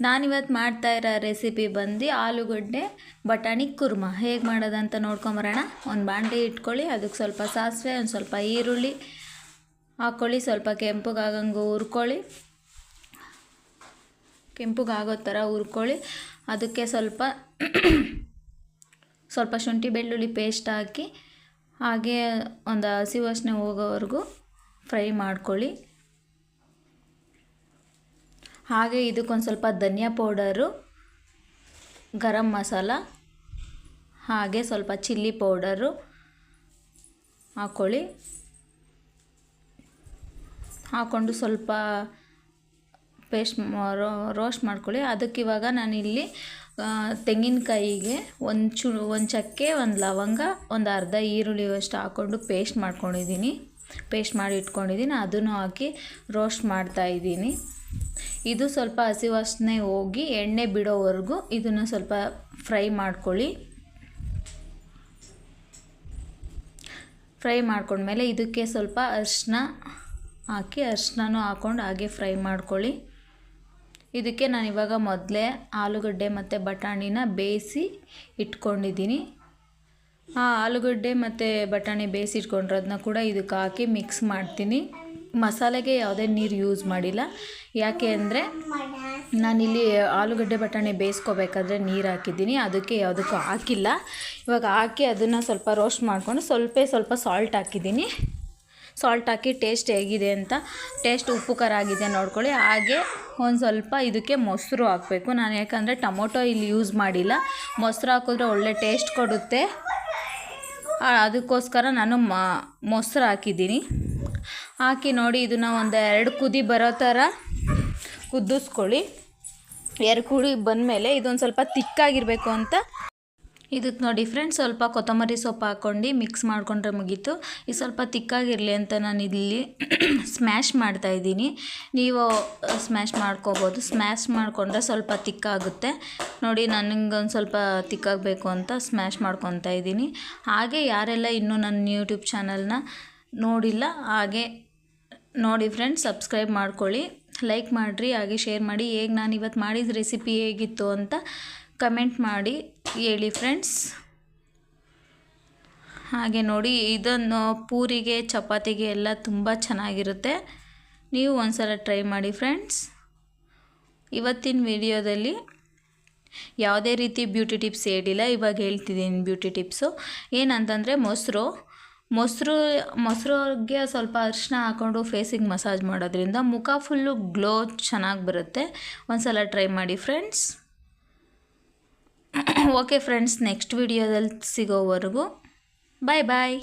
ನಾನಿವತ್ತು ಮಾಡ್ತಾ ಇರೋ ರೆಸಿಪಿ ಬಂದು ಆಲೂಗಡ್ಡೆ, ಬಟಾಣಿ, ಕುರ್ಮ. ಹೇಗೆ ಮಾಡೋದಂತ ನೋಡ್ಕೊಂಬರೋಣ. ಒಂದು ಬಾಂಡೆ ಇಟ್ಕೊಳ್ಳಿ ಅದಕ್ಕೆ ಸ್ವಲ್ಪ ಸಾಸಿವೆ, ಒಂದು ಸ್ವಲ್ಪ ಈರುಳ್ಳಿ ಹಾಕ್ಕೊಳ್ಳಿ ಸ್ವಲ್ಪ ಕೆಂಪಗಾಗಂಗೆ ಹುರ್ಕೊಳ್ಳಿ. ಕೆಂಪಗಾಗೋ ಥರ ಹುರ್ಕೊಳ್ಳಿ. ಅದಕ್ಕೆ ಸ್ವಲ್ಪ ಸ್ವಲ್ಪ ಶುಂಠಿ ಬೆಳ್ಳುಳ್ಳಿ ಪೇಸ್ಟ್ ಹಾಕಿ, ಹಾಗೆ ಒಂದು ಹಸಿ ವಾಸನೆ ಹೋಗೋವರೆಗೂ ಫ್ರೈ ಮಾಡ್ಕೊಳ್ಳಿ. ಹಾಗೆ ಇದಕ್ಕೊಂದು ಸ್ವಲ್ಪ ಧನಿಯಾ ಪೌಡರು, ಗರಂ ಮಸಾಲ, ಹಾಗೆ ಸ್ವಲ್ಪ ಚಿಲ್ಲಿ ಪೌಡರು ಹಾಕ್ಕೊಳ್ಳಿ. ಹಾಕ್ಕೊಂಡು ಸ್ವಲ್ಪ ಪೇಸ್ಟ್ ರೋಸ್ಟ್ ಮಾಡ್ಕೊಳ್ಳಿ. ಅದಕ್ಕೆ ಇವಾಗ ನಾನಿಲ್ಲಿ ತೆಂಗಿನಕಾಯಿಗೆ ಒಂದು ಚು, ಒಂದು ಚಕ್ಕೆ, ಒಂದು ಲವಂಗ, ಒಂದು ಅರ್ಧ ಈರುಳ್ಳಿ ಅಷ್ಟು ಹಾಕ್ಕೊಂಡು ಪೇಸ್ಟ್ ಮಾಡ್ಕೊಂಡಿದ್ದೀನಿ. ಪೇಸ್ಟ್ ಮಾಡಿ ಇಟ್ಕೊಂಡಿದ್ದೀನಿ. ಅದನ್ನು ಹಾಕಿ ರೋಸ್ಟ್ ಮಾಡ್ತಾಯಿದ್ದೀನಿ ಇದು ಸ್ವಲ್ಪ ಹಸಿ ವಾಸನೆ ಹೋಗಿ ಎಣ್ಣೆ ಬಿಡೋವರೆಗೂ ಇದನ್ನು ಸ್ವಲ್ಪ ಫ್ರೈ ಮಾಡ್ಕೊಳ್ಳಿ. ಫ್ರೈ ಮಾಡ್ಕೊಂಡ್ಮೇಲೆ ಇದಕ್ಕೆ ಸ್ವಲ್ಪ ಅರಿಶಿನ ಹಾಕಿ ಅರಿಶಿನೂ ಹಾಕ್ಕೊಂಡು ಹಾಗೆ ಫ್ರೈ ಮಾಡ್ಕೊಳ್ಳಿ. ಇದಕ್ಕೆ ನಾನು ಇವಾಗ ಮೊದಲೇ ಆಲೂಗಡ್ಡೆ ಮತ್ತು ಬಟಾಣಿನ ಬೇಯಿಸಿ ಇಟ್ಕೊಂಡಿದ್ದೀನಿ. ಆ ಆಲೂಗಡ್ಡೆ ಮತ್ತು ಬಟಾಣಿ ಬೇಯಿಸಿ ಇಟ್ಕೊಂಡಿರೋದನ್ನ ಕೂಡ ಇದಕ್ಕೆ ಹಾಕಿ ಮಿಕ್ಸ್ ಮಾಡ್ತೀನಿ. ಮಸಾಲೆಗೆ ಯಾವುದೇ ನೀರು ಯೂಸ್ ಮಾಡಿಲ್ಲ. ಯಾಕೆ ಅಂದರೆ ನಾನಿಲ್ಲಿ ಆಲೂಗಡ್ಡೆ ಬಟಾಣಿ ಬೇಯಿಸ್ಕೋಬೇಕಾದ್ರೆ ನೀರು ಹಾಕಿದ್ದೀನಿ. ಅದಕ್ಕೆ ಯಾವುದಕ್ಕೂ ಹಾಕಿಲ್ಲ. ಇವಾಗ ಹಾಕಿ ಅದನ್ನು ಸ್ವಲ್ಪ ರೋಸ್ಟ್ ಮಾಡಿಕೊಂಡು ಸ್ವಲ್ಪ ಸ್ವಲ್ಪ ಸಾಲ್ಟ್ ಹಾಕಿದ್ದೀನಿ. ಸಾಲ್ಟ್ ಹಾಕಿ ಟೇಸ್ಟ್ ಹೇಗಿದೆ ಅಂತ. ಟೇಸ್ಟ್ ಉಪ್ಪು, ಖಾರ ಆಗಿದೆ ನೋಡ್ಕೊಳ್ಳಿ. ಹಾಗೆ ಒಂದು ಸ್ವಲ್ಪ ಇದಕ್ಕೆ ಮೊಸರು ಹಾಕಬೇಕು. ನಾನು ಯಾಕಂದರೆ ಟೊಮೊಟೊ ಇಲ್ಲಿ ಯೂಸ್ ಮಾಡಿಲ್ಲ. ಮೊಸರು ಹಾಕಿದ್ರೆ ಒಳ್ಳೆ ಟೇಸ್ಟ್ ಕೊಡುತ್ತೆ. ಅದಕ್ಕೋಸ್ಕರ ನಾನು ಮೊಸರು ಹಾಕಿದ್ದೀನಿ. ಹಾಕಿ ನೋಡಿ, ಇದನ್ನು ಒಂದು ಎರಡು ಕುದಿ ಬರೋ ಥರ ಕುದಿಸ್ಕೊಳ್ಳಿ. ಎರಡು ಕುಡಿ ಬಂದಮೇಲೆ ಇದೊಂದು ಸ್ವಲ್ಪ ತಿಕ್ಕಾಗಿರಬೇಕು ಅಂತ. ಇದಕ್ಕೆ ನೋಡಿ ಫ್ರೆಂಡ್ಸ್ ಸ್ವಲ್ಪ ಕೊತ್ತಂಬರಿ ಸೊಪ್ಪು ಹಾಕ್ಕೊಂಡು ಮಿಕ್ಸ್ ಮಾಡಿಕೊಂಡ್ರೆ ಮುಗೀತು. ಇದು ಸ್ವಲ್ಪ ತಿಕ್ಕಾಗಿರಲಿ ಅಂತ ನಾನು ಇಲ್ಲಿ ಸ್ಮ್ಯಾಶ್ ಮಾಡ್ತಾಯಿದ್ದೀನಿ ನೀವು ಸ್ಮ್ಯಾಶ್ ಮಾಡ್ಕೋಬೋದು. ಸ್ಮ್ಯಾಶ್ ಮಾಡಿಕೊಂಡ್ರೆ ಸ್ವಲ್ಪ ತಿಕ್ಕಾಗುತ್ತೆ. ನೋಡಿ ನನಗೊಂದು ಸ್ವಲ್ಪ ತಿಕ್ಕಾಗಬೇಕು ಅಂತ ಸ್ಮ್ಯಾಶ್ ಮಾಡ್ಕೊತಾ ಇದ್ದೀನಿ. ಹಾಗೆ ಯಾರೆಲ್ಲ ಇನ್ನೂ ನನ್ನ ಯೂಟ್ಯೂಬ್ ಚಾನಲ್ನ ನೋಡಿಲ್ಲ, ಹಾಗೆ ನೋಡಿ ಫ್ರೆಂಡ್ಸ್ ಸಬ್ಸ್ಕ್ರೈಬ್ ಮಾಡ್ಕೊಳ್ಳಿ. ಲೈಕ್ ಮಾಡಿರಿ, ಹಾಗೆ ಶೇರ್ ಮಾಡಿ. ಹೇಗೆ ನಾನು ಇವತ್ತು ಮಾಡಿದ ರೆಸಿಪಿ ಹೇಗಿತ್ತು ಅಂತ ಕಮೆಂಟ್ ಮಾಡಿ, ಹೇಳಿ ಫ್ರೆಂಡ್ಸ್ ಹಾಗೆ ನೋಡಿ, ಇದನ್ನು ಪೂರಿಗೆ, ಚಪಾತಿಗೆ ಎಲ್ಲ ತುಂಬ ಚೆನ್ನಾಗಿರುತ್ತೆ. ನೀವು ಒಂದ್ಸಲ ಟ್ರೈ ಮಾಡಿ ಫ್ರೆಂಡ್ಸ್ ಇವತ್ತಿನ ವಿಡಿಯೋದಲ್ಲಿ ಯಾವುದೇ ರೀತಿ ಬ್ಯೂಟಿ ಟಿಪ್ಸ್ ಹೇಳಿಲ್ಲ. ಇವಾಗ ಹೇಳ್ತಿದ್ದೀನಿ ಬ್ಯೂಟಿ ಟಿಪ್ಸು ಏನಂತಂದರೆ ಮೊಸರು ಮೊಸರು ಮೊಸರುಗೆ ಸ್ವಲ್ಪ ಅರಿಶಿನ ಹಾಕ್ಕೊಂಡು ಫೇಸಿಗೆ ಮಸಾಜ್ ಮಾಡೋದ್ರಿಂದ ಮುಖ ಫುಲ್ಲು ಗ್ಲೋ ಚೆನ್ನಾಗಿ ಬರುತ್ತೆ. ಒಂದು ಸಲ ಟ್ರೈ ಮಾಡಿ ಫ್ರೆಂಡ್ಸ್ ಓಕೆ ಫ್ರೆಂಡ್ಸ್ ನೆಕ್ಸ್ಟ್ ವಿಡಿಯೋದಲ್ಲಿ ಸಿಗೋವರೆಗೂ ಬಾಯ್ ಬಾಯ್